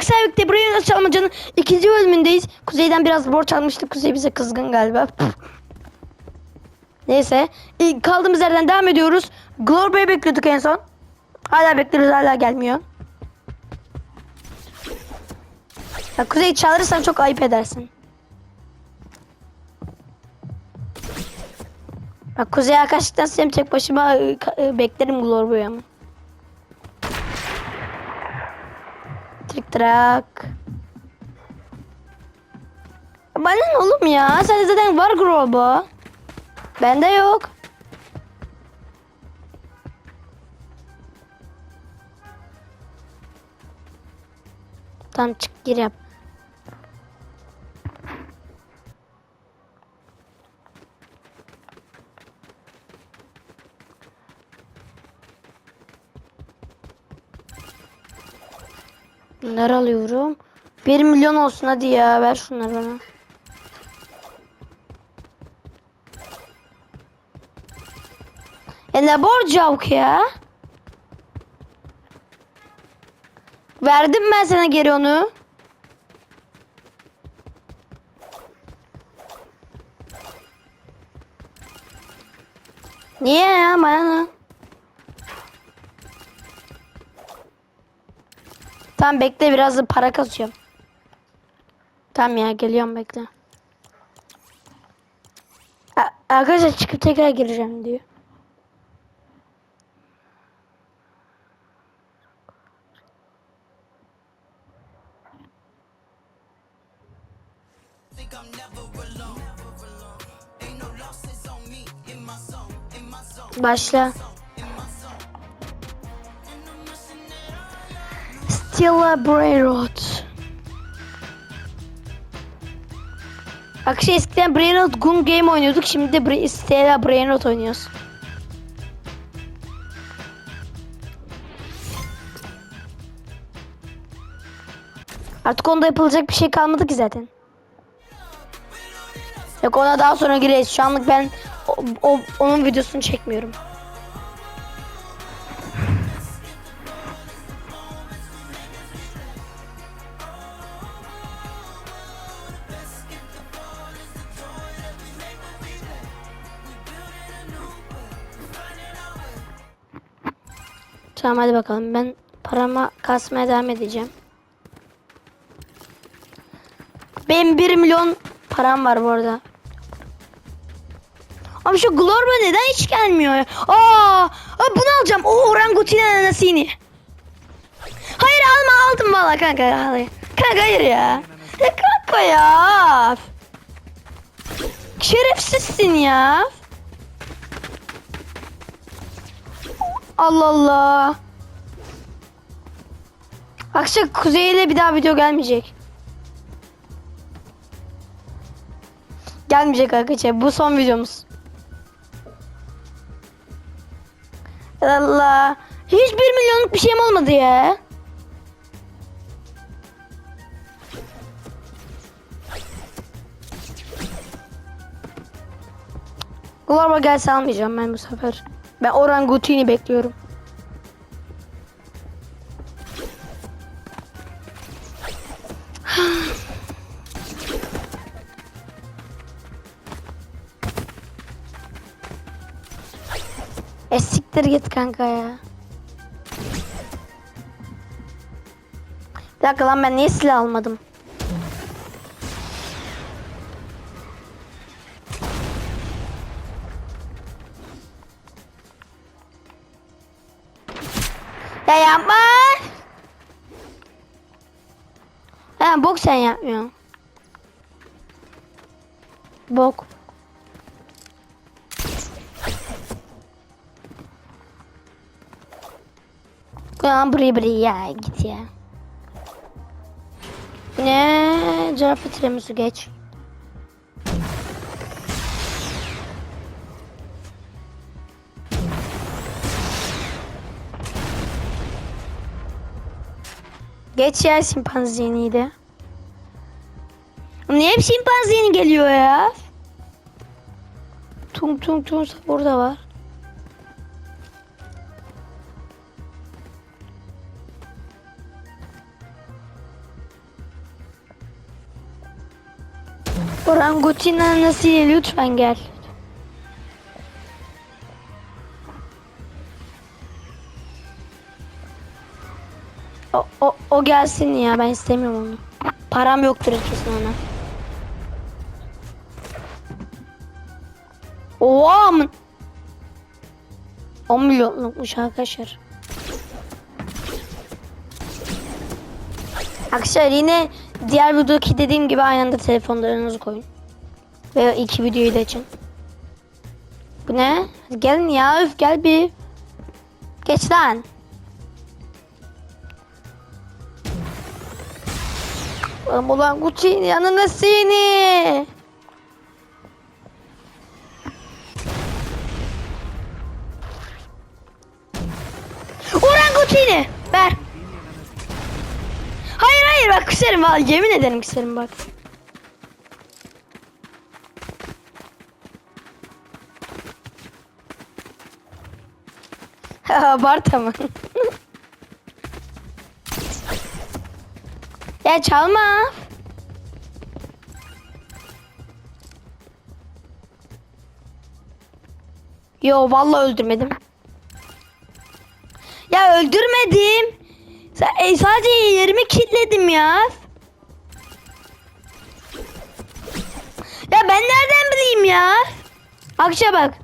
Aksi birlikte buraya nasıl çalmacanın ikinci bölümündeyiz. Kuzey'den biraz borç almıştık. Kuzey bize kızgın galiba. Neyse. İlk kaldığımız yerden devam ediyoruz. Glorby'yi bekliyorduk en son. Hala bekliyoruz hala gelmiyor. Ya Kuzey çağırırsan çok ayıp edersin. Bak Kuzey arkadaşlıktan sen tek başıma e, ka- e, beklerim Glorby'yi ama. Trik trak. Bana ne oğlum ya? Sende zaten var Glorby. Bende yok. Tamam çık gir yap. Bunları alıyorum. 1 milyon olsun hadi ya ver şunları bana. E ne borcu yok ya? Verdim ben sana geri onu. Niye ya bana Tamam bekle biraz da para kasıyorum. Tamam ya geliyorum bekle. A- arkadaşlar çıkıp tekrar gireceğim diyor. Başla. Stella Brainrot. Akşam eskiden Brainrot Gun Game oynuyorduk. Şimdi de Bra- Stella Brainrot oynuyoruz. Artık onda yapılacak bir şey kalmadı ki zaten. Yok ona daha sonra gireriz. Şu anlık ben o, o- onun videosunu çekmiyorum. Tamam hadi bakalım. Ben parama kasmaya devam edeceğim. Benim 1 milyon param var bu arada. Abi şu Glorba neden hiç gelmiyor ya? Aa, bunu alacağım. O orangutin ananasini. Hayır alma aldım valla kanka. Hayır. Kanka hayır ya. Ya kanka ya. Şerefsizsin ya. Allah Allah. Akşam Kuzey ile bir daha video gelmeyecek. Gelmeyecek arkadaşlar. Bu son videomuz. Allah. Hiç bir milyonluk bir şeyim olmadı ya. Glorba gelse almayacağım ben bu sefer. Ben orangutini bekliyorum. E siktir git kanka ya. Bir dakika lan ben niye silah almadım? Ya yapma. Ha bok sen yapmıyorsun. Bok. Ulan bri bri ya git ya. Ne? Cevap tiramisu geç. Geç ya simpanzeniydi. de. Niye hep simpanzeni geliyor ya? Tung tung tung burada var. Orangutin'e nasıl lütfen gel. O, o, o gelsin ya ben istemiyorum onu. Param yoktur kesin ona. Oha mı? 10 milyonlukmuş arkadaşlar. Arkadaşlar yine diğer videodaki dediğim gibi aynı anda telefonlarınızı koyun. Ve iki videoyu da açın. Bu ne? Gelin ya öf gel bir. Geç lan. Ulan ulan Gucci'nin yanına seni. Ulan Gucci'ni ver. Hayır hayır bak küserim valla yemin ederim küserim bak. Abart ya çalma. Yo vallahi öldürmedim. Ya öldürmedim. E, sadece yerimi kilitledim ya. Ya ben nereden bileyim ya? Akşa bak.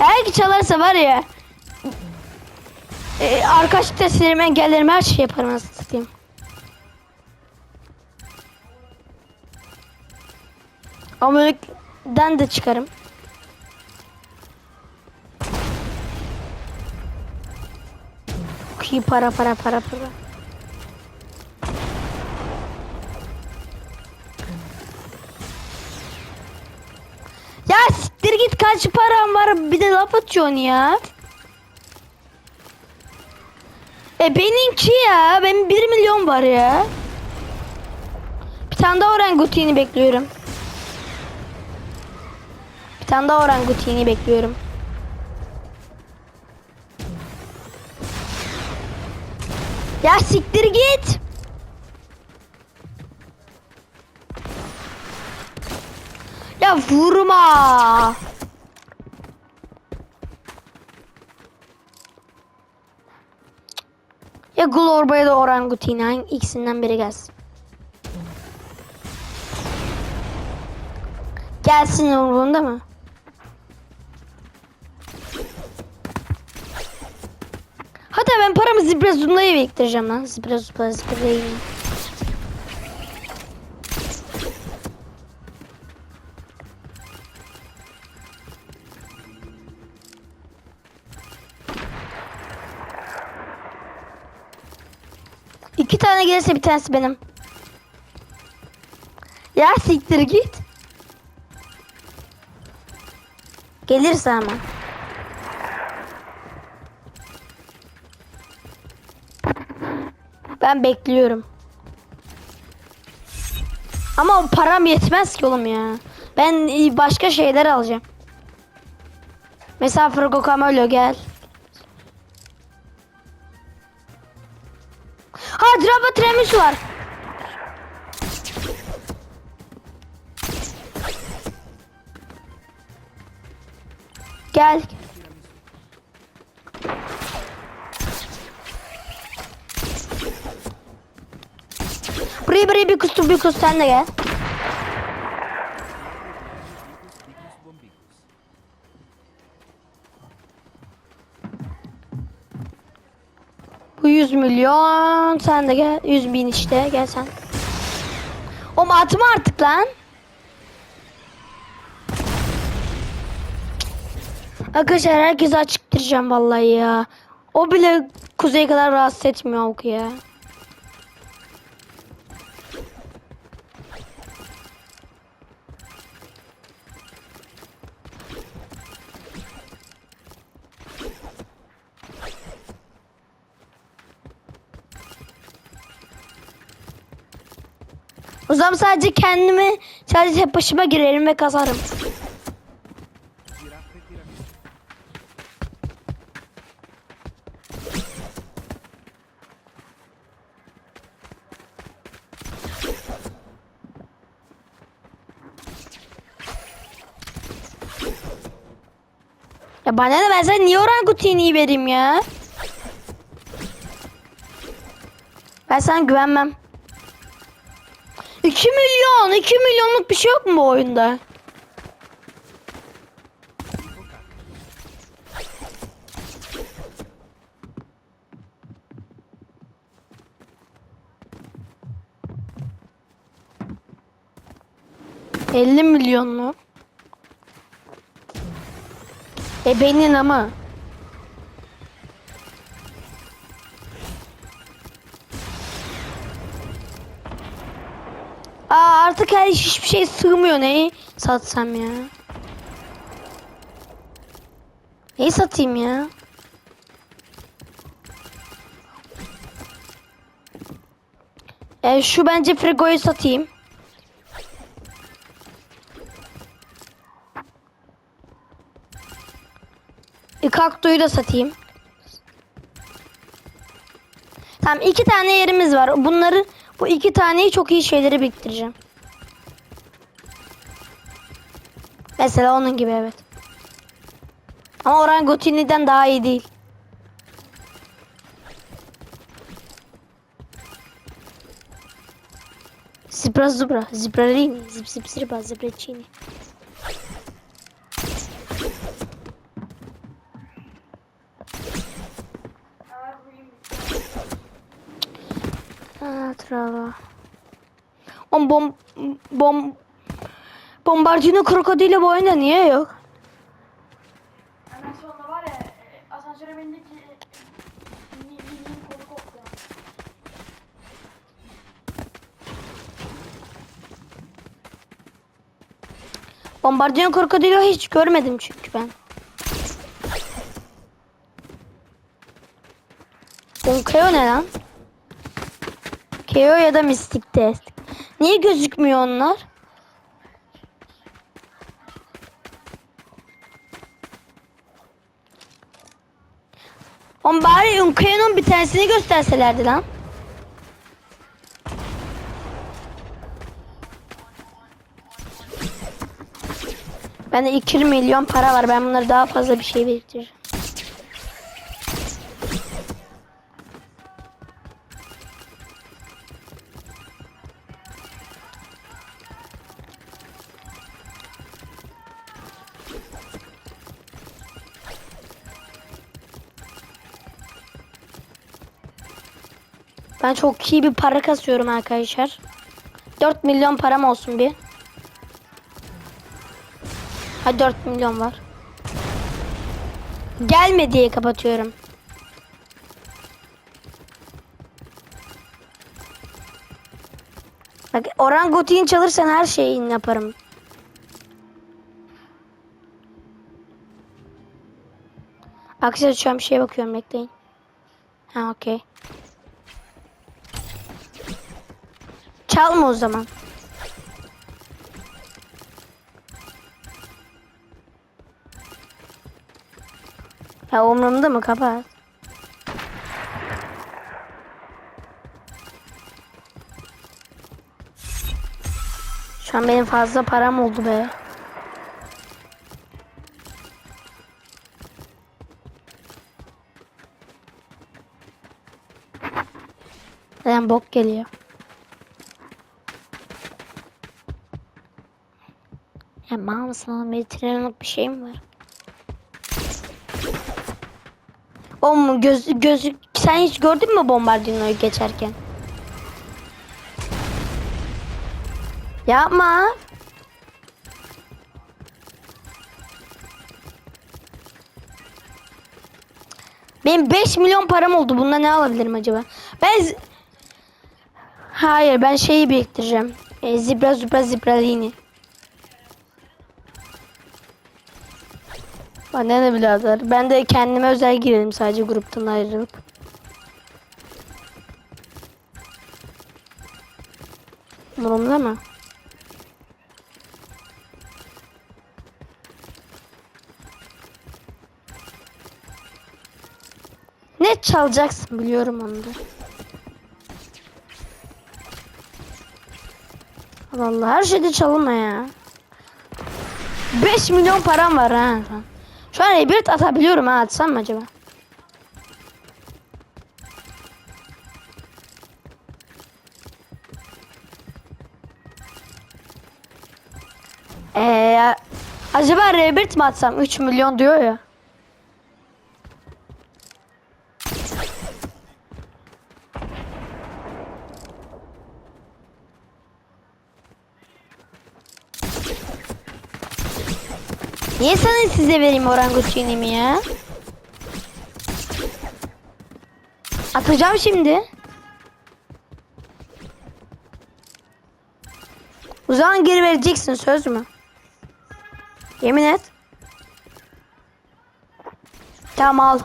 Eğer ki çalarsa var ya. E, arkadaşlık testlerimi engellerim her şey yaparım nasıl Amolik'den de çıkarım. Ki para para para para. Ya siktir git kaç param var bir de laf atıyorsun ya. E benimki ya benim 1 milyon var ya. Bir tane daha orangutini bekliyorum. Tane daha orangutini bekliyorum. Ya siktir git. Ya vurma. Ya Glorba ya da Orangutin hangi ikisinden biri gelsin. Gelsin umurunda mı? Paramı Zibrazunla'ya biriktireceğim lan. Zibrazunla Zibrazunla'ya. İki tane gelirse bir tanesi benim. Ya siktir git. Gelirse ama. Ben bekliyorum. Ama param yetmez ki oğlum ya. Ben başka şeyler alacağım. Mesela Franco Camelo gel. Ha Drapa Tremus var. Gel. Buraya buraya bir kustu bir kustu sen de gel. Bu 100 milyon sen de gel. 100 bin işte gel sen. Oğlum atma artık lan. Arkadaşlar herkese açıktıracağım vallahi ya. O bile kuzey kadar rahatsız etmiyor oku ya. O zaman sadece kendimi sadece hep başıma girerim ve kazarım. Ya bana da versen niye orangutini vereyim ya? Ben sana güvenmem. 2 milyon, 2 milyonluk bir şey yok mu bu oyunda? Elli milyon mu? E benim ama. Artık her hiçbir şey sığmıyor. Neyi satsam ya? Neyi satayım ya? E, şu bence Frigo'yu satayım. E, kaktoyu da satayım. Tamam iki tane yerimiz var. Bunları bu iki taneyi çok iyi şeyleri biriktireceğim. Mesela onun gibi evet. Ama orangutini'den daha iyi değil. Zibra zubra, zibrarini, zip zip zirba, zibracini. Ha, trava. On bom bom bombardino krokodili bu oyunda niye yok? Hemen sonunda var ya e, asansöre bindik koptu. Bombardino krokodili hiç görmedim çünkü ben. Onkeo ne lan? Keo ya da Mystic Test. Niye gözükmüyor onlar? On bari Unkeo'nun bir tanesini gösterselerdi lan. Bende 2 milyon para var. Ben bunları daha fazla bir şey biriktireceğim. Ben çok iyi bir para kasıyorum arkadaşlar. 4 milyon param olsun bir. Ha 4 milyon var. Gelme diye kapatıyorum. Bak orangutin çalırsan her şeyini yaparım. Aksi şu bir şeye bakıyorum bekleyin. Ha okey. Çalma o zaman. Ya umurumda mı kapat? Şu an benim fazla param oldu be. Neden bok geliyor? Mal mısın oğlum? Bir şey mi var? O mu göz gözü sen hiç gördün mü bombardinoyu geçerken? Yapma. Benim 5 milyon param oldu. Bunda ne alabilirim acaba? Ben Hayır ben şeyi biriktireceğim. E, zibra zubra zibralini. Bana ne birader. Ben de kendime özel girelim sadece gruptan ayrılıp. Umurumda mı? Ne çalacaksın biliyorum onu da. Allah Allah her şeyde çalınma ya. 5 milyon param var ha. Şu an rebirth atabiliyorum ha atsam mı acaba? Ee, acaba rebirth mi atsam? 3 milyon diyor ya. Niye sana size vereyim orangutanimi ya? Atacağım şimdi. O zaman geri vereceksin söz mü? Yemin et. Tamam al.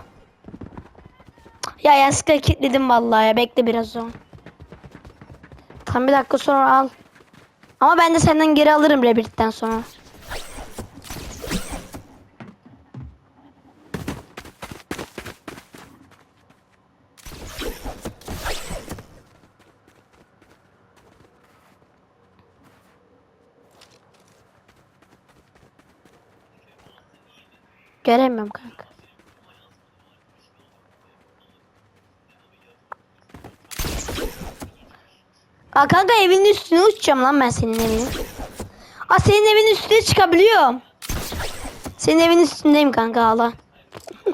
Ya yanlışlıkla kilitledim vallahi ya. Bekle biraz o. Tam bir dakika sonra al. Ama ben de senden geri alırım Rebirth'ten sonra. Göremiyorum kanka. Aa kanka evinin üstüne uçacağım lan ben senin evine. Aa senin evin üstüne çıkabiliyorum. Senin evin üstündeyim kanka hala.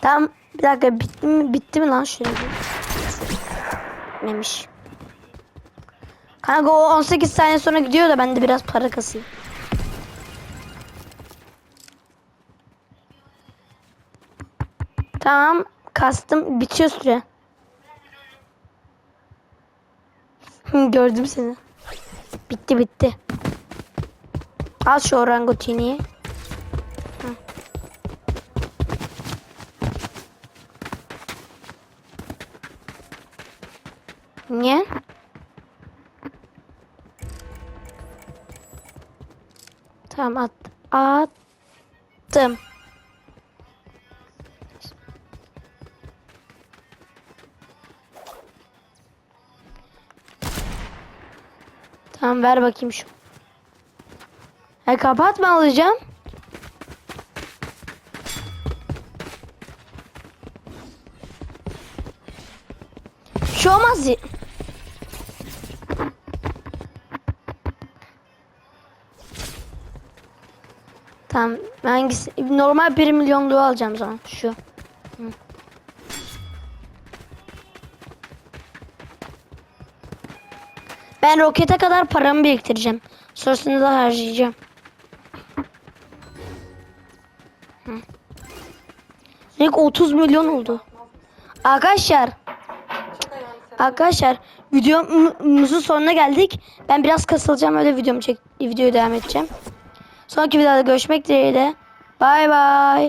tamam bir dakika bitti mi, bitti mi lan şöyle. Bitmemiş. Kanka o 18 saniye sonra gidiyor da ben de biraz para kasayım. Tamam kastım bitiyor süre. Gördüm seni. Bitti bitti. Al şu orangutini. Hı. Niye? Tamam at attım. Tamam ver bakayım şu. Ha kapatma alacağım. Tamam. Hangisi? Normal 1 milyonluğu alacağım zaman. Şu. Ben rokete kadar paramı biriktireceğim. Sonrasında da harcayacağım. Hı. İlk 30 milyon oldu. Arkadaşlar. Arkadaşlar videomuzun sonuna geldik. Ben biraz kasılacağım öyle videomu çek videoyu devam edeceğim. Sonraki videoda görüşmek dileğiyle. Bay bay.